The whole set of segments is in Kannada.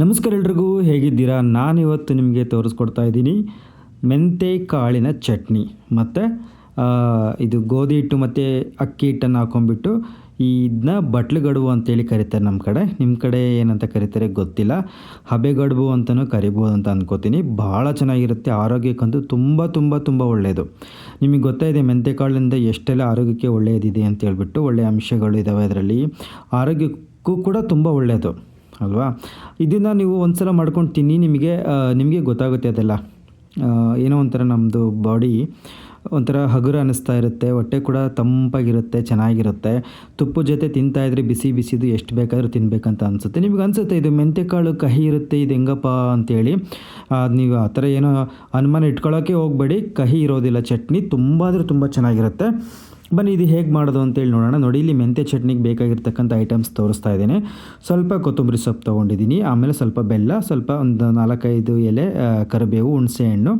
ನಮಸ್ಕಾರ ಎಲ್ರಿಗೂ, ಹೇಗಿದ್ದೀರಾ? ನಾನು ಇವತ್ತು ನಿಮಗೆ ತೋರಿಸ್ಕೊಡ್ತಾ ಇದ್ದೀನಿ. ಮೆಂತೆ ಕಾಳಿನ ಚಟ್ನಿ. ಮತ್ತು ಇದು ಗೋಧಿ ಹಿಟ್ಟು ಮತ್ತು ಅಕ್ಕಿ ಹಿಟ್ಟನ್ನು ಹಾಕೊಂಡ್ಬಿಟ್ಟು ಇದನ್ನ ಬಟ್ಲುಗಡುಬು ಅಂತೇಳಿ ಕರೀತಾರೆ ನಮ್ಮ ಕಡೆ. ನಿಮ್ಮ ಕಡೆ ಏನಂತ ಕರೀತಾರೆ ಗೊತ್ತಿಲ್ಲ. ಹಬೆಗಡುಬು ಅಂತಲೂ ಕರಿಬೋದು ಅಂತ ಅಂದ್ಕೋತೀನಿ ಭಾಳ ಚೆನ್ನಾಗಿರುತ್ತೆ. ಆರೋಗ್ಯಕ್ಕಂತೂ ತುಂಬ ತುಂಬ ತುಂಬ ಒಳ್ಳೆಯದು ನಿಮಗೆ ಗೊತ್ತಾಯಿದೆ ಮೆಂತೆ ಕಾಳಿನಿಂದ ಎಷ್ಟೆಲ್ಲ ಆರೋಗ್ಯಕ್ಕೆ ಒಳ್ಳೆಯದಿದೆ ಅಂತ ಹೇಳ್ಬಿಟ್ಟು ಒಳ್ಳೆಯ ಅಂಶಗಳು ಇದ್ದಾವೆ ಅದರಲ್ಲಿ. ಆರೋಗ್ಯಕ್ಕೂ ಕೂಡ ತುಂಬ ಒಳ್ಳೆಯದು ಅಲ್ವಾ? ಇದನ್ನು ನೀವು ಒಂದು ಸಲ ಮಾಡ್ಕೊಂಡು ತಿನ್ನಿ, ನಿಮಗೆ ನಿಮಗೆ ಗೊತ್ತಾಗುತ್ತೆ ಅದೆಲ್ಲ. ಏನೋ ಒಂಥರ ನಮ್ಮದು ಬಾಡಿ ಒಂಥರ ಹಗುರ ಅನ್ನಿಸ್ತಾ ಇರುತ್ತೆ, ಹೊಟ್ಟೆ ಕೂಡ ತಂಪಾಗಿರುತ್ತೆ, ಚೆನ್ನಾಗಿರುತ್ತೆ. ತುಪ್ಪದ ಜೊತೆ ತಿಂತಾ ಇದ್ರೆ ಬಿಸಿ ಬಿಸಿದು ಎಷ್ಟು ಬೇಕಾದರೂ ತಿನ್ನಬೇಕಂತ ಅನಿಸುತ್ತೆ. ನಿಮ್ಗೆ ಅನಿಸುತ್ತೆ ಇದು ಮೆಂತ್ಯಕಾಳು ಕಹಿ ಇರುತ್ತೆ ಇದು ಹೆಂಗಪ್ಪ ಅಂತೇಳಿ. ಅದು ನೀವು ಆ ಥರ ಏನೋ ಅನುಮಾನ ಇಟ್ಕೊಳ್ಳೋಕ್ಕೆ ಹೋಗಬೇಡಿ. ಕಹಿ ಇರೋದಿಲ್ಲ, ಚಟ್ನಿ ತುಂಬ ಅಂದರೆ ತುಂಬ ಚೆನ್ನಾಗಿರುತ್ತೆ. ಬನ್ನಿ ಇದು ಹೇಗೆ ಮಾಡೋದು ಅಂತೇಳಿ ನೋಡೋಣ. ನೋಡಿ, ಇಲ್ಲಿ ಮೆಂತ್ಯ ಚಟ್ನಿಗೆ ಬೇಕಾಗಿರ್ತಕ್ಕಂಥ ಐಟಮ್ಸ್ ತೋರಿಸ್ತಾ ಇದ್ದೇನೆ. ಸ್ವಲ್ಪ ಕೊತ್ತಂಬರಿ ಸೊಪ್ಪು ತೊಗೊಂಡಿದ್ದೀನಿ. ಆಮೇಲೆ ಸ್ವಲ್ಪ ಬೆಲ್ಲ, ಸ್ವಲ್ಪ ಒಂದು ನಾಲ್ಕೈದು ಎಲೆ ಕರಿಬೇವು ಹುಣಸೆಹಣ್ಣು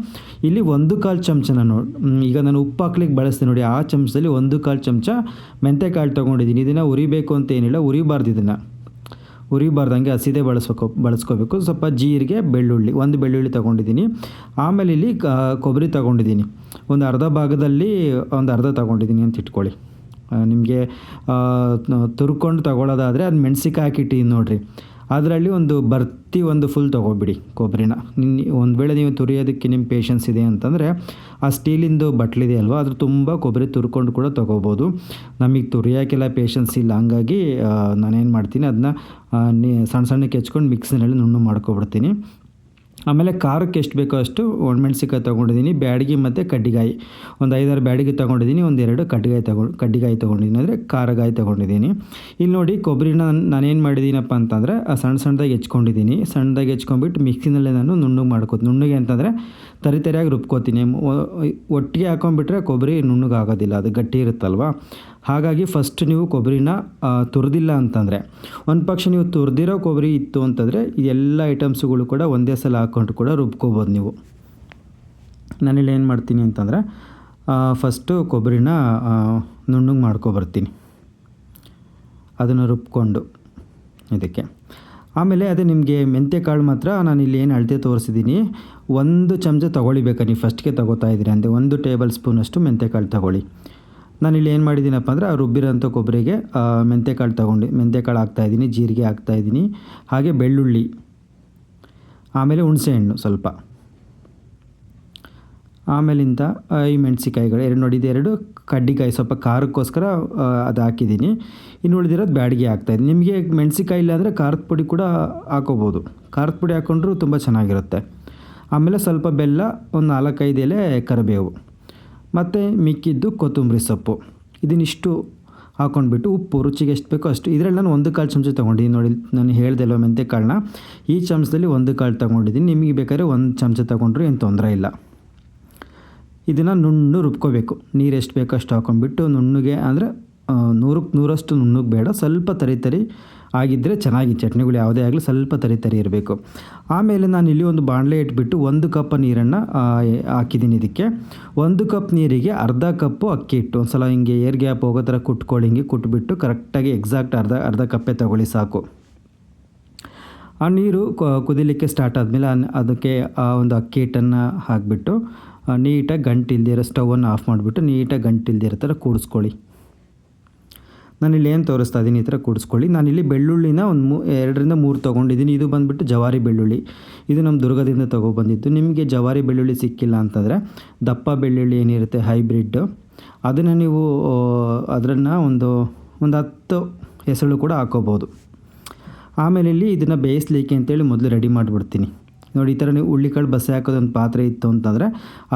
ಇಲ್ಲಿ ಒಂದು ಕಾಲು ಚಮಚನ ನೋಡಿ ಈಗ ನಾನು ಉಪ್ಪು ಹಾಕ್ಲಿಕ್ಕೆ ಬಳಸ್ತೀನಿ ನೋಡಿ. ಆ ಚಮಚದಲ್ಲಿ ಒಂದು ಕಾಲು ಚಮಚ ಮೆಂತೆಕಾಳು ತೊಗೊಂಡಿದ್ದೀನಿ. ಇದನ್ನು ಉರಿಬೇಕು ಅಂತ ಏನಿಲ್ಲ, ಉರಿಬಾರ್ದು ಇದನ್ನು. ಉರಿಬಾರ್ದಂಗೆ ಹಸಿದೆ ಬಳಸ್ಕೊ ಬಳಸ್ಕೋಬೇಕು. ಸ್ವಲ್ಪ ಜೀರಿಗೆ, ಬೆಳ್ಳುಳ್ಳಿ, ಒಂದು ಬೆಳ್ಳುಳ್ಳಿ ತೊಗೊಂಡಿದ್ದೀನಿ. ಆಮೇಲೆ ಇಲ್ಲಿ ಕೊಬ್ಬರಿ ತೊಗೊಂಡಿದ್ದೀನಿ. ಒಂದು ಅರ್ಧ ಭಾಗದಲ್ಲಿ ಒಂದು ಅರ್ಧ ತೊಗೊಂಡಿದ್ದೀನಿ ಅಂತ ಇಟ್ಕೊಳ್ಳಿ. ನಿಮಗೆ ತುರ್ಕೊಂಡು ತಗೊಳ್ಳೋದಾದರೆ ಅದು ಮೆಣಸಿಕಾಯಿ ಹಾಕಿಟ್ಟು ನೋಡಿರಿ. ಅದರಲ್ಲಿ ಒಂದು ಬರ್ತಿ ಒಂದು ಫುಲ್ ತೊಗೊಬಿಡಿ ಕೊಬ್ಬರಿನ. ನಿನ್ನ ಒಂದು ವೇಳೆ ನೀವು ತುರಿಯೋದಕ್ಕೆ ನಿಮ್ಮ ಪೇಷನ್ಸ್ ಇದೆ ಅಂತಂದರೆ ಆ ಸ್ಟೀಲಿಂದು ಬಟ್ಲಿದೆ ಅಲ್ವಾ? ಅದ್ರ ತುಂಬ ಕೊಬ್ಬರಿ ತುರ್ಕೊಂಡು ಕೂಡ ತೊಗೋಬೋದು. ನಮಗೆ ತುರಿಯೋಕ್ಕೆಲ್ಲ ಪೇಷನ್ಸ್ ಇಲ್ಲ. ಹಂಗಾಗಿ ನಾನೇನು ಮಾಡ್ತೀನಿ ಅದನ್ನ ಸಣ್ಣ ಸಣ್ಣಕ್ಕೆ ಹೆಚ್ಕೊಂಡು ಮಿಕ್ಸಿನಲ್ಲಿ ನುಣ್ಣು ಮಾಡ್ಕೊಬಿಡ್ತೀನಿ. ಆಮೇಲೆ ಖಾರಕ್ಕೆ ಎಷ್ಟು ಬೇಕೋ ಅಷ್ಟು ಒಣಮೆಣ್ಸಿಕಾಯಿ ತೊಗೊಂಡಿದ್ದೀನಿ, ಬ್ಯಾಡಗಿ ಮತ್ತು ಕಡ್ಡಿಗಾಯಿ. ಒಂದು ಐದಾರು ಬ್ಯಾಡಗಿ ತೊಗೊಂಡಿದ್ದೀನಿ ಒಂದೆರಡು ಕಡ್ಡಿಗಾಯಿ ತೊಗೊಂಡು, ಕಡ್ಡಿಗಾಯಿ ತೊಗೊಂಡಿದ್ದೀನಿ ಅಂದರೆ ಖಾರಗಾಯಿ ತೊಗೊಂಡಿದ್ದೀನಿ. ಇಲ್ಲಿ ನೋಡಿ ಕೊಬ್ಬರಿನ ನಾನೇನು ಮಾಡಿದ್ದೀನಪ್ಪ ಅಂತಂದರೆ ಸಣ್ಣ ಸಣ್ಣದಾಗಿ ಹೆಚ್ಕೊಂಡಿದ್ದೀನಿ. ಸಣ್ಣದಾಗಿ ಹೆಚ್ಕೊಂಡ್ಬಿಟ್ಟು ಮಿಕ್ಸಿನಲ್ಲೇ ನಾನು ನುಣ್ಣಗೆ ಮಾಡ್ಕೋತೀನಿ. ನುಣ್ಣಗೆ ಅಂತಂದರೆ ತರಿ ತರಿಯಾಗಿ ರುಬ್ಕೋತೀನಿ ಒಟ್ಟಿಗೆ ಹಾಕೊಂಡ್ಬಿಟ್ರೆ ಕೊಬ್ಬರಿ ನುಣ್ಣಗಾಗೋದಿಲ್ಲ, ಅದು ಗಟ್ಟಿ ಇರುತ್ತಲ್ವ? ಹಾಗಾಗಿ ಫಸ್ಟ್ ನೀವು ಕೊಬ್ಬರಿನ ತುರಿದಿಲ್ಲ ಅಂತಂದರೆ, ಒಂದು ಪಕ್ಷ ನೀವು ತುರಿದಿರೋ ಕೊಬ್ಬರಿ ಇತ್ತು ಅಂತಂದರೆ ಎಲ್ಲ ಐಟಮ್ಸ್ಗಳು ಕೂಡ ಒಂದೇ ಸಲ ಹಾಕ್ಕೊಂಡು ಕೂಡ ರುಬ್ಕೋಬೋದು ನೀವು. ನಾನಿಲ್ಲಿ ಏನು ಮಾಡ್ತೀನಿ ಅಂತಂದರೆ ಫಸ್ಟು ಕೊಬ್ಬರಿನ ನುಣ್ಣಗೆ ಮಾಡ್ಕೊಬರ್ತೀನಿ. ಅದನ್ನು ರುಬ್ಕೊಂಡು, ಇದಕ್ಕೆ. ಆಮೇಲೆ ಅದೇ ನಿಮಗೆ ಮೆಂತ್ಯ ಕಾಳು ಮಾತ್ರ ನಾನು ಇಲ್ಲಿ ಏನು ಅಳತೆ ತೋರಿಸಿದ್ದೀನಿ. ಒಂದು ಚಮಚ ತೊಗೊಳಿಬೇಕು ನೀವು ಫಸ್ಟ್ಗೆ ತೊಗೋತಾ ಇದ್ದೀರಿ ಅಂದರೆ ಒಂದು ಟೇಬಲ್ ಸ್ಪೂನಷ್ಟು ಮೆಂತ್ಯಕಾಳು ತೊಗೊಳ್ಳಿ. ನಾನು ಇಲ್ಲಿ ಏನು ಮಾಡಿದ್ದೀನಪ್ಪ ಅಂದರೆ ಆ ರುಬ್ಬಿರೋಂಥ ಕೊಬ್ಬರಿಗೆ ಮೆಂತ್ಯಕಾಳು ತೊಗೊಂಡು ಮೆಂತ್ಯಕಾಳು ಹಾಕ್ತಾಯಿದ್ದೀನಿ ಜೀರಿಗೆ ಹಾಕ್ತಾಯಿದ್ದೀನಿ ಹಾಗೆ ಬೆಳ್ಳುಳ್ಳಿ, ಆಮೇಲೆ ಹುಣಸೆಹಣ್ಣು ಸ್ವಲ್ಪ. ಆಮೇಲಿಂದ ಈ ಮೆಣಸಿಕಾಯಿಗಳು ಎರಡು ನೋಡಿದ್ದೆ ಎರಡು ಕಡ್ಡಿಕಾಯಿ ಸ್ವಲ್ಪ ಖಾರಕ್ಕೋಸ್ಕರ ಅದು ಹಾಕಿದ್ದೀನಿ ಇನ್ನು ಉಳಿದಿರೋದು ಬ್ಯಾಡಿಗೆ ಹಾಕ್ತಾಯಿದ್ದೀನಿ ನಿಮಗೆ ಮೆಣಸಿಕಾಯಿ ಇಲ್ಲ ಅಂದರೆ ಖಾರದ ಪುಡಿ ಕೂಡ ಹಾಕೋಬೋದು. ಖಾರದ ಪುಡಿ ಹಾಕ್ಕೊಂಡ್ರೂ ತುಂಬ ಚೆನ್ನಾಗಿರುತ್ತೆ. ಆಮೇಲೆ ಸ್ವಲ್ಪ ಬೆಲ್ಲ, ಒಂದು ನಾಲ್ಕೈದು ಎಲೆ ಕರಿಬೇವು. ಮತ್ತು ಮಿಕ್ಕಿದ್ದು ಕೊತ್ತಂಬರಿ ಸೊಪ್ಪು. ಇದನ್ನಿಷ್ಟು ಹಾಕೊಂಡ್ಬಿಟ್ಟು ಉಪ್ಪು, ರುಚಿಗೆ ಎಷ್ಟು ಬೇಕೋ ಅಷ್ಟು. ಇದರಲ್ಲಿ ನಾನು ಒಂದು ಕಾಲು ಚಮಚ ತೊಗೊಂಡಿದ್ದೀನಿ ನೋಡಿ, ನಾನು ಹೇಳ್ದೆಲ್ಲ ಮೆಂತೆ ಕಾಳನ್ನ. ಈ ಚಮಚದಲ್ಲಿ ಒಂದು ಕಾಳು ತೊಗೊಂಡಿದ್ದೀನಿ. ನಿಮಗೆ ಬೇಕಾದ್ರೆ ಒಂದು ಚಮಚ ತೊಗೊಂಡ್ರು ಏನು ತೊಂದರೆ ಇಲ್ಲ. ಇದನ್ನು ನುಣ್ಣು ರುಬ್ಕೋಬೇಕು. ನೀರು ಎಷ್ಟು ಬೇಕೋ ಅಷ್ಟು ಹಾಕೊಂಡ್ಬಿಟ್ಟು ನುಣ್ಣಗೆ ಅಂದರೆ ನೂರಕ್ಕೆ ನೂರಷ್ಟು ನುಣ್ಣಗೆ ಬೇಡ. ಸ್ವಲ್ಪ ತರಿ ತರಿ ಆಗಿದ್ದರೆ ಚೆನ್ನಾಗಿ ಚಟ್ನಿಗಳು ಯಾವುದೇ ಆಗಲಿ ಸ್ವಲ್ಪ ತರಿ ತರಿ ಇರಬೇಕು. ಆಮೇಲೆ ನಾನು ಇಲ್ಲಿ ಒಂದು ಬಾಣಲೆ ಇಟ್ಬಿಟ್ಟು ಒಂದು ಕಪ್ ನೀರನ್ನು ಹಾಕಿದ್ದೀನಿ ಇದಕ್ಕೆ. ಒಂದು ಕಪ್ ನೀರಿಗೆ ಅರ್ಧ ಕಪ್ಪು ಅಕ್ಕಿ ಹಿಟ್ಟು. ಒಂದು ಸಲ ಹಿಂಗೆ ಏರ್ ಗ್ಯಾಪ್ ಹೋಗೋ ಥರ ಕುಟ್ಕೊಳ್ಳಿ ಹಿಂಗೆ ಕುಟ್ಬಿಟ್ಟು ಕರೆಕ್ಟಾಗಿ ಎಕ್ಸಾಕ್ಟ್ ಅರ್ಧ ಅರ್ಧ ಕಪ್ಪೇ ತಗೊಳ್ಳಿ ಸಾಕು. ಆ ನೀರು ಕುದಿಲಿಕ್ಕೆ ಸ್ಟಾರ್ಟ್ ಆದಮೇಲೆ ಅದಕ್ಕೆ, ಆ, ಒಂದು ಅಕ್ಕಿ ಹಿಟ್ಟನ್ನು ಹಾಕಿಬಿಟ್ಟು ನೀಟಾಗಿ ಗಂಟಿಲ್ದಿರೋ ಸ್ಟವನ್ನು ಆಫ್ ಮಾಡಿಬಿಟ್ಟು ನೀಟಾಗಿ ಗಂಟಿಲ್ದಿರೋ ಥರ ಕೂಡಿಸ್ಕೊಳ್ಳಿ. ನಾನಿಲ್ಲಿ ಏನು ತೋರಿಸ್ತಾ ಇದ್ದೀನಿ ಈ ಥರ ಕೂಡಿಸ್ಕೊಳ್ಳಿ. ನಾನಿಲ್ಲಿ ಬೆಳ್ಳುಳ್ಳಿನ ಒಂದು ಮೂ, ಎರಡರಿಂದ ಮೂರು ತೊಗೊಂಡಿದ್ದೀನಿ. ಇದು ಬಂದುಬಿಟ್ಟು ಜವಾರಿ ಬೆಳ್ಳುಳ್ಳಿ. ಇದು ನಮ್ಮ ದುರ್ಗದಿಂದ ತೊಗೊಬಂದಿದ್ದು. ನಿಮಗೆ ಜವಾರಿ ಬೆಳ್ಳುಳ್ಳಿ ಸಿಕ್ಕಿಲ್ಲ ಅಂತಂದರೆ ದಪ್ಪ ಬೆಳ್ಳುಳ್ಳಿ ಏನಿರುತ್ತೆ, ಹೈಬ್ರಿಡ್. ಅದನ್ನು ನೀವು ಅದನ್ನು ಒಂದು ಒಂದು ಹತ್ತು ಹೆಸರು ಕೂಡ ಹಾಕೋಬೋದು. ಆಮೇಲೆ ಇಲ್ಲಿ ಇದನ್ನು ಬೇಯಿಸ್ಲಿಕ್ಕೆ ಅಂತೇಳಿ ಮೊದಲು ರೆಡಿ ಮಾಡಿಬಿಡ್ತೀನಿ. ನೋಡಿ, ಈ ಥರ ನೀವು ಉಳ್ಳಿಕಾಳು ಬಸೆ ಹಾಕೋದೊಂದು ಪಾತ್ರೆ ಇತ್ತು ಅಂತಂದರೆ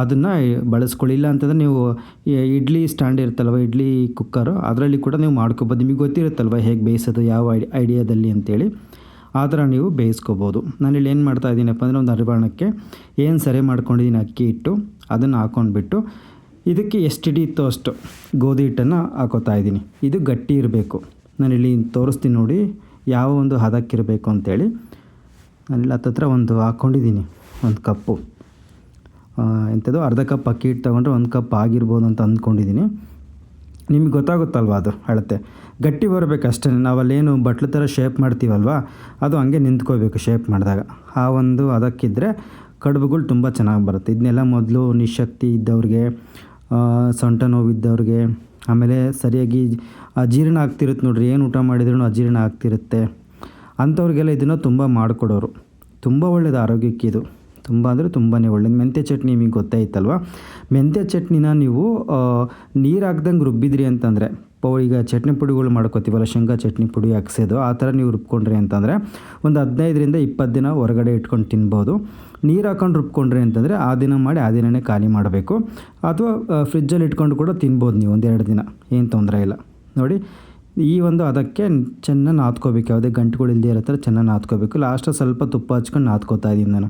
ಅದನ್ನು ಬಳಸ್ಕೊಳ್ಳಿಲ್ಲ ಅಂತಂದರೆ ನೀವು ಇಡ್ಲಿ ಸ್ಟ್ಯಾಂಡ್ ಇರುತ್ತಲ್ವ, ಇಡ್ಲಿ ಕುಕ್ಕರು, ಅದರಲ್ಲಿ ಕೂಡ ನೀವು ಮಾಡ್ಕೊಬೋದು. ನಿಮಗೆ ಗೊತ್ತಿರುತ್ತಲ್ವ ಹೇಗೆ ಬೇಯಿಸೋದು, ಯಾವ ಐ, ಐಡಿಯಾದಲ್ಲಿ ಅಂತೇಳಿ. ಆ ಥರ ನೀವು ಬೇಯಿಸ್ಕೋಬೋದು. ನಾನಿಲ್ಲಿ ಏನು ಮಾಡ್ತಾ ಇದ್ದೀನಪ್ಪ ಅಂದರೆ ಒಂದು ಅರಿವಾಣಕ್ಕೆ ಏನು ಸರಿ ಮಾಡ್ಕೊಂಡಿದ್ದೀನಿ ಅಕ್ಕಿ ಹಿಟ್ಟು, ಅದನ್ನು ಹಾಕೊಂಡ್ಬಿಟ್ಟು ಇದಕ್ಕೆ ಎಷ್ಟು ಹಿಡಿಯುತ್ತೋ ಅಷ್ಟು ಗೋಧಿ ಹಿಟ್ಟನ್ನು ಹಾಕೋತಾ ಇದ್ದೀನಿ. ಇದು ಗಟ್ಟಿ ಇರಬೇಕು. ನಾನಿಲ್ಲಿ ತೋರಿಸ್ತೀನಿ ನೋಡಿ, ಯಾವ ಒಂದು ಹದಕ್ಕಿರಬೇಕು ಅಂತೇಳಿ. ನಾನಿಲ್ಲಿ ಹತ್ತತ್ರ ಒಂದು ಹಾಕ್ಕೊಂಡಿದ್ದೀನಿ, ಒಂದು ಕಪ್ಪು. ಎಂಥದ್ದು ಅರ್ಧ ಕಪ್ ಅಕ್ಕಿ ಹಿಟ್ಟು ತೊಗೊಂಡ್ರೆ ಒಂದು ಕಪ್ ಆಗಿರ್ಬೋದು ಅಂತ ಅಂದ್ಕೊಂಡಿದ್ದೀನಿ. ನಿಮ್ಗೆ ಗೊತ್ತಾಗುತ್ತಲ್ವ ಅದು, ಅಳತೆ? ಗಟ್ಟಿ ಬರಬೇಕು ಅಷ್ಟೇ ನಾವಲ್ಲೇನು ಬಟ್ಲು ಥರ ಶೇಪ್ ಮಾಡ್ತೀವಲ್ವ? ಅದು ಹಂಗೆ ನಿಂತ್ಕೋಬೇಕು ಶೇಪ್ ಮಾಡಿದಾಗ. ಆ ಒಂದು ಅದಕ್ಕಿದ್ರೆ ಕಡುಬುಗಳು ತುಂಬ ಚೆನ್ನಾಗಿ ಬರುತ್ತೆ. ಇದನ್ನೆಲ್ಲ ಮೊದಲು ನಿಶಕ್ತಿ ಇದ್ದವ್ರಿಗೆ ಸೊಂಟ ನೋವಿದ್ದವ್ರಿಗೆ ಆಮೇಲೆ ಸರಿಯಾಗಿ ಅಜೀರ್ಣ ಆಗ್ತಿರುತ್ತೆ ನೋಡ್ರಿ, ಏನು ಊಟ ಮಾಡಿದ್ರೂ ಅಜೀರ್ಣ ಆಗ್ತಿರುತ್ತೆ. ಅಂಥವ್ರಿಗೆಲ್ಲ ಇದನ್ನು ತುಂಬ ಮಾಡಿಕೊಡೋರು. ತುಂಬ ಒಳ್ಳೆಯದು ಆರೋಗ್ಯಕ್ಕೆ ಇದು. ತುಂಬ ಅಂದರೆ ತುಂಬಾ ಒಳ್ಳೆಯದು ಮೆಂತ್ಯ ಚಟ್ನಿ ನಿಮಗೆ ಗೊತ್ತಾಯ್ತಲ್ವ? ಮೆಂತ್ಯ ಚಟ್ನಿನ ನೀವು ನೀರು ಹಾಕ್ದಂಗೆ ರುಬ್ಬಿದ್ರಿ ಅಂತಂದರೆ, ಪೌ, ಈಗ ಚಟ್ನಿ ಪುಡಿಗಳು ಮಾಡ್ಕೋತೀವಲ್ಲ, ಶೇಂಗಾ ಚಟ್ನಿ ಪುಡಿ ಹಾಕ್ಸೋದು ಆ ಥರ ನೀವು ರುಬ್ಕೊಂಡ್ರಿ ಅಂತಂದರೆ, ಒಂದು ಹದಿನೈದರಿಂದ ಇಪ್ಪತ್ತು ದಿನ ಹೊರಗಡೆ ಇಟ್ಕೊಂಡು ತಿನ್ಬೋದು. ನೀರು ಹಾಕೊಂಡು ರುಬ್ಕೊಂಡ್ರಿ ಅಂತಂದರೆ, ಆ ದಿನ ಮಾಡಿ, ಆ ದಿನವೇ ಖಾಲಿ ಮಾಡಬೇಕು. ಅಥವಾ ಫ್ರಿಜ್ಜಲ್ಲಿ ಇಟ್ಕೊಂಡು ಕೂಡ ತಿನ್ಬೋದು ನೀವು ಒಂದೆರಡು ದಿನ. ಏನು ತೊಂದರೆ ಇಲ್ಲ. ನೋಡಿ ಈ ಒಂದು ಅದಕ್ಕೆ ಚೆನ್ನಾಗಿ ನಾದ್ಕೋಬೇಕು. ಯಾವುದೇ ಗಂಟುಗಳು ಇಲ್ಲದೆ ಇರೋ ಥರ ಚೆನ್ನಾಗಿ ನಾದ್ಕೋಬೇಕು. ಲಾಸ್ಟಲ್ಲಿ ಸ್ವಲ್ಪ ತುಪ್ಪ ಹಚ್ಕೊಂಡು ನಾದ್ಕೋತಾ ಇದ್ದೀನಿ ನಾನು.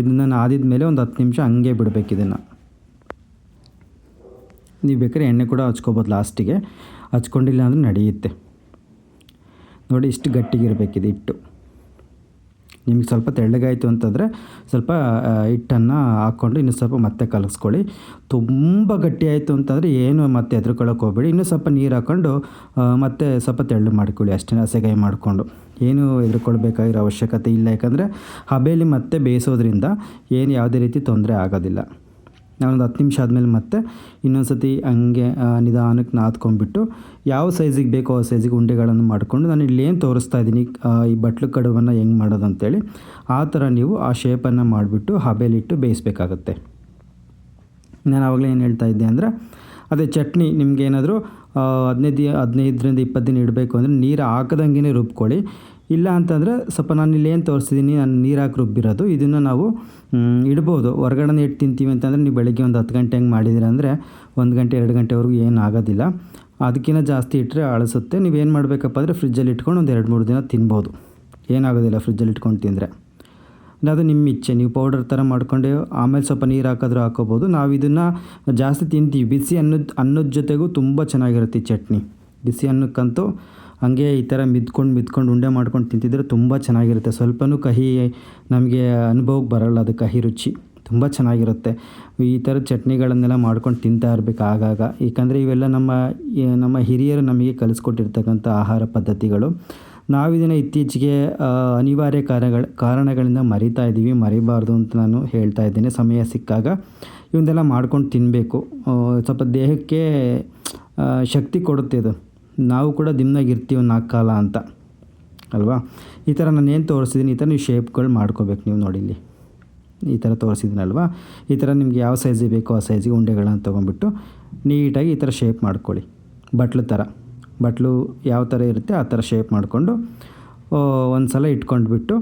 ಇದನ್ನು ನಾದಿದ ಮೇಲೆ ಒಂದು ಹತ್ತು ನಿಮಿಷ ಹಂಗೆ ಬಿಡಬೇಕು ಇದನ್ನು. ನೀವು ಬೇಕಾದ್ರೆ ಎಣ್ಣೆ ಕೂಡ ಹಚ್ಕೋಬೋದು ಲಾಸ್ಟಿಗೆ ಹಚ್ಕೊಂಡಿಲ್ಲ ಅಂದರೆ ನಡೆಯುತ್ತೆ. ನೋಡಿ ಇಷ್ಟು ಗಟ್ಟಿಗಿರಬೇಕಿದೆ ಹಿಟ್ಟು. ನಿಮಗೆ ಸ್ವಲ್ಪ ತೆಳ್ಳಗಾಯಿತು ಅಂತಂದರೆ ಸ್ವಲ್ಪ ಹಿಟ್ಟನ್ನು ಹಾಕ್ಕೊಂಡು ಇನ್ನೂ ಸ್ವಲ್ಪ ಮತ್ತೆ ಕಲಸ್ಕೊಳ್ಳಿ. ತುಂಬ ಗಟ್ಟಿ ಆಯಿತು ಅಂತಂದರೆ ಏನು ಮತ್ತೆ ಹೆದ್ರ್ಕೊಳ್ಳೋಕೆ ಹೋಗಬೇಡಿ. ಇನ್ನೂ ಸ್ವಲ್ಪ ನೀರು ಹಾಕ್ಕೊಂಡು ಮತ್ತೆ ಸ್ವಲ್ಪ ತೆಳ್ಳು ಮಾಡ್ಕೊಳ್ಳಿ ಅಷ್ಟೇ ಹಸೆಗಾಯಿ ಮಾಡಿಕೊಂಡು. ಏನು ಎದುರುಕೊಳ್ಬೇಕಾಗಿರೋ ಅವಶ್ಯಕತೆ ಇಲ್ಲ. ಯಾಕಂದರೆ ಹಬೆಯಲ್ಲಿ ಮತ್ತೆ ಬೇಯಿಸೋದ್ರಿಂದ ಏನು ಯಾವುದೇ ರೀತಿ ತೊಂದರೆ ಆಗೋದಿಲ್ಲ. ನಾನೊಂದು ಹತ್ತು ನಿಮಿಷ ಆದಮೇಲೆ ಮತ್ತೆ ಇನ್ನೊಂದು ಸತಿ ಹಂಗೆ ನಿಧಾನಕ್ಕೆ ನಾದ್ಕೊಂಡ್ಬಿಟ್ಟು ಯಾವ ಸೈಜಿಗೆ ಬೇಕೋ ಆ ಸೈಜಿಗೆ ಉಂಡೆಗಳನ್ನು ಮಾಡಿಕೊಂಡು ನಾನು ಇಲ್ಲಿ ಏನು ತೋರಿಸ್ತಾ ಇದ್ದೀನಿ ಈ ಬಟ್ಲು ಕಡುವನ್ನು ಹೆಂಗೆ ಮಾಡೋದು ಅಂತೇಳಿ ಆ ಥರ ನೀವು ಆ ಶೇಪನ್ನು ಮಾಡಿಬಿಟ್ಟು ಹಬೆಲಿಟ್ಟು ಬೇಯಿಸ್ಬೇಕಾಗತ್ತೆ. ನಾನು ಆವಾಗಲೇ ಏನು ಹೇಳ್ತಾ ಇದ್ದೆ ಅಂದರೆ, ಅದೇ ಚಟ್ನಿ ನಿಮ್ಗೆ ಏನಾದರೂ ಹದಿನೈದು ಹದಿನೈದರಿಂದ ಇಪ್ಪತ್ತು ದಿನ ಇಡಬೇಕು ಅಂದರೆ ನೀರು ಹಾಕದಂಗೆ ರುಬ್ಕೊಳ್ಳಿ. ಇಲ್ಲ ಅಂತಂದರೆ ಸ್ವಲ್ಪ ನಾನು ಇಲ್ಲಿ ಏನು ತೋರಿಸಿದ್ದೀನಿ ನಾನು ನೀರು ಹಾಕಿ ರುಬ್ಬಿರೋದು. ಇದನ್ನು ನಾವು ಇಡ್ಬೋದು. ಹೊರಗಡೆ ಇಟ್ಟು ತಿಂತೀವಿ ಅಂತಂದರೆ ನೀವು ಬೆಳಗ್ಗೆ ಒಂದು ಹತ್ತು ಗಂಟೆ ಹಂಗೆ ಮಾಡಿದ್ದೀರ ಅಂದರೆ ಒಂದು ಗಂಟೆ, ಎರಡು ಗಂಟೆವರೆಗೂ ಏನು ಆಗೋದಿಲ್ಲ. ಅದಕ್ಕಿಂತ ಜಾಸ್ತಿ ಇಟ್ಟರೆ ಅಳಿಸುತ್ತೆ. ಏನು ಮಾಡಬೇಕಪ್ಪ ಅಂದರೆ ಫ್ರಿಜ್ಜಲ್ಲಿ ಇಟ್ಕೊಂಡು ಒಂದು ಎರಡು ಮೂರು ದಿನ ತಿನ್ಬೋದು. ಏನಾಗೋದಿಲ್ಲ ಫ್ರಿಜ್ಜಲ್ಲಿ ಇಟ್ಕೊಂಡು ತಿಂದರೆ. ಅದು ನಿಮ್ಮ ಇಚ್ಛೆ. ನೀವು ಪೌಡರ್ ಥರ ಮಾಡ್ಕೊಂಡು ಆಮೇಲೆ ಸ್ವಲ್ಪ ನೀರು ಹಾಕಿದ್ರೂ ಹಾಕೋಬೋದು. ನಾವು ಇದನ್ನು ಜಾಸ್ತಿ ತಿಂತೀವಿ. ಬಿಸಿ ಅನ್ನದ ಅನ್ನದ ಜೊತೆಗೂ ತುಂಬ ಚೆನ್ನಾಗಿರುತ್ತೆ ಚಟ್ನಿ. ಬಿಸಿ ಅನ್ನಕ್ಕಂತೂ ಹಾಗೆ ಈ ಥರ ಮಿದ್ಕೊಂಡು ಮಿದ್ಕೊಂಡು ಉಂಡೆ ಮಾಡ್ಕೊಂಡು ತಿಂತಿದ್ರೆ ತುಂಬ ಚೆನ್ನಾಗಿರುತ್ತೆ. ಸ್ವಲ್ಪನೂ ಕಹಿ ನಮಗೆ ಅನುಭವಕ್ಕೆ ಬರಲ್ಲ ಅದು ಕಹಿ ರುಚಿ. ತುಂಬ ಚೆನ್ನಾಗಿರುತ್ತೆ. ಈ ಥರ ಚಟ್ನಿಗಳನ್ನೆಲ್ಲ ಮಾಡ್ಕೊಂಡು ತಿಂತಾ ಇರಬೇಕು ಆಗಾಗ. ಏಕೆಂದರೆ ಇವೆಲ್ಲ ನಮ್ಮ ನಮ್ಮ ಹಿರಿಯರು ನಮಗೆ ಕಲಿಸ್ಕೊಟ್ಟಿರ್ತಕ್ಕಂಥ ಆಹಾರ ಪದ್ಧತಿಗಳು. ನಾವು ಇದನ್ನು ಇತ್ತೀಚೆಗೆ ಅನಿವಾರ್ಯ ಕಾರಣಗಳ, ಕಾರಣಗಳಿಂದ ಮರಿತಾ ಇದ್ದೀವಿ. ಮರಿಬಾರ್ದು ಅಂತ ನಾನು ಹೇಳ್ತಾ ಇದ್ದೀನಿ. ಸಮಯ ಸಿಕ್ಕಾಗ ಇವನ್ನೆಲ್ಲ ಮಾಡ್ಕೊಂಡು ತಿನ್ನಬೇಕು ಸ್ವಲ್ಪ ದೇಹಕ್ಕೆ ಶಕ್ತಿ ಕೊಡುತ್ತೆ ಇದು. ನಾವು ಕೂಡ ದಿಮ್ನಾಗ ಇರ್ತೀವಿ ಒಂದು ನಾಲ್ಕು ಕಾಲ ಅಂತ, ಅಲ್ವಾ? ಈ ಥರ ನಾನು ಏನು ತೋರಿಸಿದ್ದೀನಿ ಈ ಥರ ನೀವು ಶೇಪ್ಗಳು ಮಾಡ್ಕೋಬೇಕು ನೀವು ನೋಡಿ ಇಲ್ಲಿ. ಈ ಥರ ತೋರಿಸಿದ್ದೀನಲ್ವಾ ಈ ಥರ ನಿಮ್ಗೆ ಯಾವ ಸೈಜಿಗೆ ಬೇಕೋ ಆ ಸೈಜಿಗೆ ಉಂಡೆಗಳನ್ನ ತೊಗೊಂಡ್ಬಿಟ್ಟು ನೀಟಾಗಿ ಈ ಥರ ಶೇಪ್ ಮಾಡ್ಕೊಳ್ಳಿ. ಬಟ್ಲು ಥರ. ಬಟ್ಲು ಯಾವ ಥರ ಇರುತ್ತೆ ಆ ಥರ ಶೇಪ್ ಮಾಡಿಕೊಂಡು ಒಂದು ಸಲ ಇಟ್ಕೊಂಡ್ಬಿಟ್ಟು,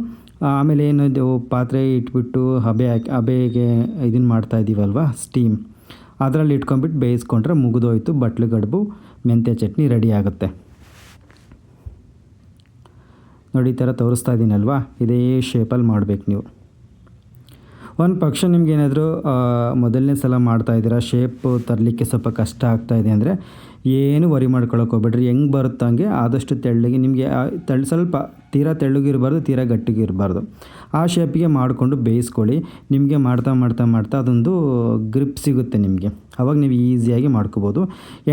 ಆಮೇಲೆ ಏನು ಪಾತ್ರೆ ಇಟ್ಬಿಟ್ಟು ಹಬೆ ಹಾಕಿ, ಹಬೆಗೆ ಇದನ್ನು ಮಾಡ್ತಾ ಇದ್ದೀವಲ್ವ ಸ್ಟೀಮ್ ಅದರಲ್ಲಿ ಇಟ್ಕೊಂಡ್ಬಿಟ್ಟು ಬೇಯಿಸ್ಕೊಂಡ್ರೆ ಮುಗಿದೋಯ್ತು ಬಟ್ಲು ಗಡುಬು. ಮೆಂತ್ಯ ಚಟ್ನಿ ರೆಡಿ ಆಗುತ್ತೆ. ನೋಡಿ ಈ ಥರ ತೋರಿಸ್ತಾ ಇದ್ದೀನಲ್ವಾ ಇದೇ ಶೇಪಲ್ಲಿ ಮಾಡಬೇಕು ನೀವು. ಒಂದು ಪಕ್ಷ ನಿಮ್ಗೇನಾದರೂ ಮೊದಲನೇ ಸಲ ಮಾಡ್ತಾ ಇದ್ದೀರಾ ಶೇಪ್ ತರಲಿಕ್ಕೆ ಸ್ವಲ್ಪ ಕಷ್ಟ ಆಗ್ತಾ ಇದೆ ಅಂದರೆ ಏನು ವರಿ ಮಾಡ್ಕೊಳಕ್ಕೆ ಹೋಗ್ಬೇಡ್ರಿ. ಹೆಂಗೆ ಬರುತ್ತೆ ಹಂಗೆ ಆದಷ್ಟು ತೆಳ್ಳಗೆ ನಿಮಗೆ ತೆಳ್ಳು ಸ್ವಲ್ಪ ತೀರಾ ತೆಳ್ಳಗೆ ಇರಬಾರ್ದು, ತೀರಾ ಗಟ್ಟಿಗಿರಬಾರ್ದು ಆ ಶೇಪಿಗೆ ಮಾಡಿಕೊಂಡು ಬೇಯಿಸ್ಕೊಳ್ಳಿ. ನಿಮಗೆ ಮಾಡ್ತಾ ಮಾಡ್ತಾ ಮಾಡ್ತಾ ಅದೊಂದು ಗ್ರಿಪ್ ಸಿಗುತ್ತೆ ನಿಮಗೆ. ಅವಾಗ ನೀವು ಈಸಿಯಾಗಿ ಮಾಡ್ಕೋಬೋದು.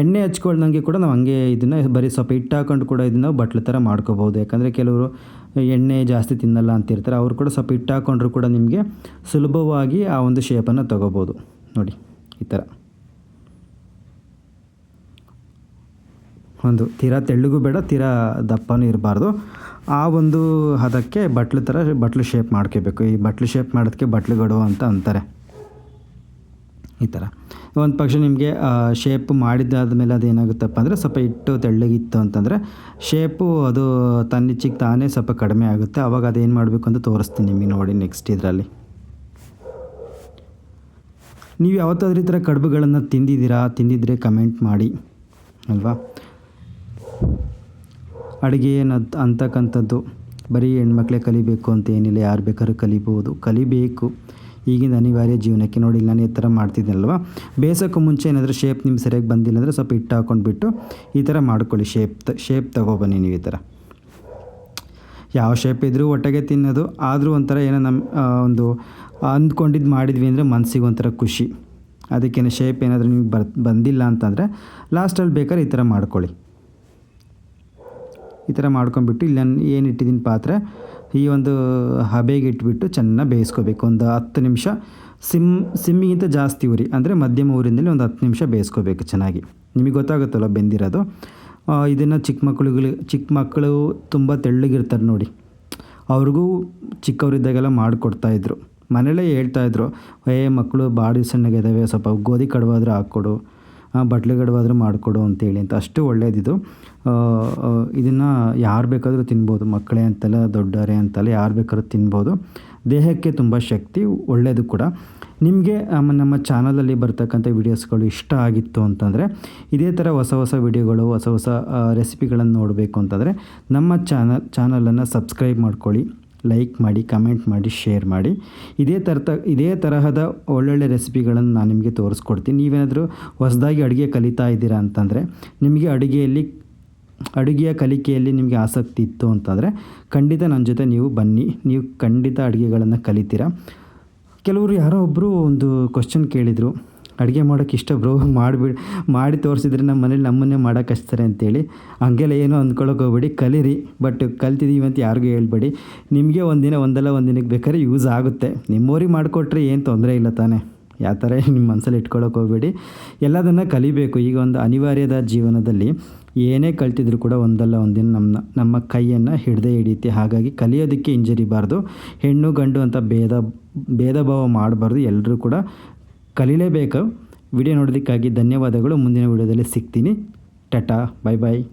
ಎಣ್ಣೆ ಹಚ್ಕೊಳ್ದಂಗೆ ಕೂಡ ನಾವು ಹಂಗೆ ಇದನ್ನು ಬರೀ ಸ್ವಲ್ಪ ಹಿಟ್ಟು ಹಾಕೊಂಡು ಕೂಡ ಇದನ್ನು ಬಟ್ಲು ಥರ ಮಾಡ್ಕೋಬೋದು. ಯಾಕಂದರೆ ಕೆಲವರು ಎಣ್ಣೆ ಜಾಸ್ತಿ ತಿನ್ನಲ್ಲ ಅಂತಿರ್ತಾರೆ. ಅವರು ಕೂಡ ಸ್ವಲ್ಪ ಹಿಟ್ಟು ಹಾಕೊಂಡ್ರು ಕೂಡ ನಿಮಗೆ ಸುಲಭವಾಗಿ ಆ ಒಂದು ಶೇಪನ್ನು ತಗೋಬೋದು. ನೋಡಿ, ಈ ಥರ ಒಂದು ತೀರಾ ತೆಳ್ಳಗೂ ಬೇಡ, ತೀರಾ ದಪ್ಪನೂ ಇರಬಾರ್ದು. ಆ ಒಂದು ಹದಕ್ಕೆ ಬಟ್ಲು ಥರ ಬಟ್ಲು ಶೇಪ್ ಮಾಡ್ಕೋಬೇಕು ಈ ಬಟ್ಲು ಶೇಪ್ ಮಾಡೋದಕ್ಕೆ ಬಟ್ಲುಗಳು ಅಂತ ಅಂತಾರೆ. ಈ ಥರ. ಒಂದು ಪಕ್ಷ ನಿಮಗೆ ಶೇಪ್ ಮಾಡಿದ್ದಾದ ಮೇಲೆ ಅದೇನಾಗುತ್ತಪ್ಪ ಅಂದರೆ ಸ್ವಲ್ಪ ಹಿಟ್ಟು ತೆಳ್ಳಗಿತ್ತು ಅಂತಂದರೆ ಶೇಪು ಅದು ತನ್ನಿಚ್ಚಿಗೆ ತಾನೇ ಸ್ವಲ್ಪ ಕಡಿಮೆ ಆಗುತ್ತೆ. ಆವಾಗ ಅದೇನು ಮಾಡಬೇಕು ಅಂತ ತೋರಿಸ್ತೀನಿ ನಿಮಗೆ ನೋಡಿ ನೆಕ್ಸ್ಟ್ ಇದರಲ್ಲಿ. ನೀವು ಯಾವತ್ತಾದ್ರೂ ಈ ಥರ ಕಡುಬುಗಳನ್ನು ತಿಂದಿದ್ದೀರಾ? ತಿಂದಿದ್ರೆ ಕಮೆಂಟ್ ಮಾಡಿ. ಅಲ್ವಾ? ಅಡುಗೆ ಅನ್ನೋದು ಅಂತಕ್ಕಂಥದ್ದು. ಬರೀ ಹೆಣ್ಮಕ್ಳೇ ಕಲಿಬೇಕು ಅಂತ ಏನಿಲ್ಲ, ಯಾರು ಬೇಕಾದ್ರೂ ಕಲಿಬೋದು. ಕಲಿಬೇಕು. ಈಗಿನ ಅನಿವಾರ್ಯ ಜೀವನಕ್ಕೆ ನೋಡಿ ನಾನು ಈ ಥರ ಮಾಡ್ತಿದ್ದೀನಲ್ವ ಬೇಯಿಸೋಕ್ಕೂ ಮುಂಚೆ ಏನಾದರೂ ಶೇಪ್ ನಿಮ್ಗೆ ಸರಿಯಾಗಿ ಬಂದಿಲ್ಲ ಅಂದರೆ ಸ್ವಲ್ಪ ಹಿಟ್ಟು ಹಾಕ್ಕೊಂಡ್ಬಿಟ್ಟು ಈ ಥರ ಮಾಡ್ಕೊಳ್ಳಿ. ಶೇಪ್ ತ ಶೇಪ್ ತಗೊಬನ್ನಿ ನೀವು ಈ ಥರ. ಯಾವ ಶೇಪ್ ಇದ್ದರೂ ಒಟ್ಟಿಗೆ ತಿನ್ನೋದು. ಆದರೂ ಒಂಥರ ಏನೋ ನಮ್ಮ ಒಂದು ಅಂದ್ಕೊಂಡಿದ್ದು ಮಾಡಿದ್ವಿ ಅಂದರೆ ಮನಸ್ಸಿಗೆ ಒಂಥರ ಖುಷಿ. ಅದಕ್ಕೇನು ಶೇಪ್ ಏನಾದರೂ ನಿಮ್ಗೆ ಬರ್ ಬಂದಿಲ್ಲ ಅಂತಂದರೆ ಲಾಸ್ಟಲ್ಲಿ ಬೇಕಾದ್ರೆ ಈ ಥರ ಮಾಡ್ಕೊಳ್ಳಿ. ಈ ಥರ ಮಾಡ್ಕೊಂಬಿಟ್ಟು ಇಲ್ಲಿ ನಾನು ಏನು ಇಟ್ಟಿದ್ದೀನಿ ಪಾತ್ರೆ, ಈ ಒಂದು ಹಬೆಗೆ ಇಟ್ಬಿಟ್ಟು ಚೆನ್ನಾಗಿ ಬೇಯಿಸ್ಕೋಬೇಕು. ಒಂದು ಹತ್ತು ನಿಮಿಷ ಸಿಮ್, ಸಿಮ್ಮಿಗಿಂತ ಜಾಸ್ತಿ ಉರಿ, ಅಂದರೆ ಮಧ್ಯಮ ಊರಿನಲ್ಲಿ ಒಂದು ಹತ್ತು ನಿಮಿಷ ಬೇಯಿಸ್ಕೋಬೇಕು ಚೆನ್ನಾಗಿ. ನಿಮಗೆ ಗೊತ್ತಾಗುತ್ತಲ್ಲ ಬೆಂದಿರೋದು? ಇದನ್ನು ಚಿಕ್ಕ ಮಕ್ಕಳುಗಳು ಚಿಕ್ಕ ಮಕ್ಕಳು ತುಂಬ ತೆಳ್ಳಗಿರ್ತಾರೆ ನೋಡಿ. ಅವ್ರಿಗೂ ಚಿಕ್ಕವರಿದ್ದಾಗೆಲ್ಲ ಮಾಡಿಕೊಡ್ತಾಯಿದ್ರು ಮನೇಲೇ ಹೇಳ್ತಾಯಿದ್ರು ಏ ಮಕ್ಕಳು ಬಾಡಿ ಸಣ್ಣಗಿದ್ದಾವೆ ಸ್ವಲ್ಪ ಗೋಧಿ ಕಡುವಾದರೂ ಹಾಕ್ಕೊಡು ಬಟ್ಲು ಕಡುವಾದರೂ ಮಾಡಿಕೊಡು ಅಂತೇಳಿ ಅಂತ. ಅಷ್ಟು ಒಳ್ಳೆಯದಿದು ಇದನ್ನು ಯಾರು ಬೇಕಾದರೂ ತಿನ್ಬೋದು. ಮಕ್ಕಳೇ ಅಂತಲ್ಲ ದೊಡ್ಡವರೇ ಅಂತಲ್ಲ, ಯಾರು ಬೇಕಾದ್ರೂ ತಿನ್ಬೋದು. ದೇಹಕ್ಕೆ ತುಂಬ ಶಕ್ತಿ ಒಳ್ಳೆಯದು ಕೂಡ. ನಿಮಗೆ ನಮ್ಮ ಚಾನಲಲ್ಲಿ ಬರ್ತಕ್ಕಂಥ ವೀಡಿಯೋಸ್ಗಳು ಇಷ್ಟ ಆಗಿತ್ತು ಅಂತಂದರೆ, ಇದೇ ಥರ ಹೊಸ ಹೊಸ ವಿಡಿಯೋಗಳು, ಹೊಸ ಹೊಸ ರೆಸಿಪಿಗಳನ್ನು ನೋಡಬೇಕು ಅಂತಂದರೆ, ನಮ್ಮ ಚಾನಲ್, ಚಾನಲನ್ನು ಸಬ್ಸ್ಕ್ರೈಬ್ ಮಾಡ್ಕೊಳ್ಳಿ. ಲೈಕ್ ಮಾಡಿ, ಕಮೆಂಟ್ ಮಾಡಿ, ಶೇರ್ ಮಾಡಿ. ಇದೇ ಥರದ ಇದೇ ತರಹದ ಒಳ್ಳೊಳ್ಳೆ ರೆಸಿಪಿಗಳನ್ನು ನಾನು ನಿಮಗೆ ತೋರಿಸ್ಕೊಡ್ತೀನಿ. ನೀವೇನಾದರೂ ಹೊಸದಾಗಿ ಅಡುಗೆ ಕಲಿತಾ ಇದ್ದೀರಾ ಅಂತಂದರೆ, ನಿಮಗೆ ಅಡುಗೆಯಲ್ಲಿ ಅಡುಗೆಯ ಕಲಿಕೆಯಲ್ಲಿ ನಿಮಗೆ ಆಸಕ್ತಿ ಇತ್ತು ಅಂತಂದರೆ ಖಂಡಿತ ನನ್ನ ಜೊತೆ ನೀವು ಬನ್ನಿ. ನೀವು ಖಂಡಿತ ಅಡುಗೆಗಳನ್ನು ಕಲಿತೀರ. ಕೆಲವರು ಯಾರೋ ಒಬ್ಬರು ಒಂದು ಕ್ವಶನ್ ಕೇಳಿದರು. ಅಡುಗೆ ಮಾಡೋಕ್ಕೆ ಇಷ್ಟ ಬ್ರೋ ಮಾಡಿಬಿಡಿ ಮಾಡಿ ತೋರಿಸಿದ್ರೆ ನಮ್ಮ ಮನೇಲಿ ನಮ್ಮನ್ನೇ ಮಾಡೋಕೆ ಹಚ್ತಾರೆ ಅಂತೇಳಿ. ಹಂಗೆಲ್ಲ ಏನೋ ಅಂದ್ಕೊಳ್ಳೋಕೆ ಹೋಗ್ಬೇಡಿ. ಕಲೀರಿ ಬಟ್ ಕಲ್ತಿದ್ದೀವಿ ಅಂತ ಯಾರಿಗೂ ಹೇಳ್ಬೇಡಿ. ನಿಮಗೆ ಒಂದಿನ ಒಂದಲ್ಲ ಒಂದಿನಕ್ಕೆ ಬೇಕಾದ್ರೆ ಯೂಸ್ ಆಗುತ್ತೆ. ನಿಮ್ಮವ್ರಿಗೆ ಮಾಡಿಕೊಟ್ರೆ ಏನು ತೊಂದರೆ ಇಲ್ಲ ತಾನೇ. ಯಾವ ಥರ ನಿಮ್ಮ ಮನಸ್ಸಲ್ಲಿ ಇಟ್ಕೊಳ್ಳೋಕೆ ಹೋಗಬೇಡಿ. ಎಲ್ಲದನ್ನು ಕಲಿಬೇಕು. ಈಗ ಒಂದು ಅನಿವಾರ್ಯದ ಜೀವನದಲ್ಲಿ ಏನೇ ಕಲ್ತಿದ್ರು ಕೂಡ ಒಂದಲ್ಲ ಒಂದಿನ ನಮ್ಮ ನಮ್ಮ ಕೈಯನ್ನು ಹಿಡ್ದೇ ಹಿಡಿಯುತ್ತೆ. ಹಾಗಾಗಿ ಕಲಿಯೋದಕ್ಕೆ ಹಿಂಜರಿಬಾರ್ದು ಹೆಣ್ಣು ಗಂಡು ಅಂತ ಭೇದ ಭೇದ ಭಾವ ಮಾಡಬಾರ್ದು. ಎಲ್ಲರೂ ಕೂಡ ಕಲೀಲೇಬೇಕು. ವಿಡಿಯೋ ನೋಡೋದಕ್ಕಾಗಿ ಧನ್ಯವಾದಗಳು. ಮುಂದಿನ ವಿಡಿಯೋದಲ್ಲಿ ಸಿಗ್ತೀನಿ. ಟಟಾ ಬಾಯ್ ಬಾಯ್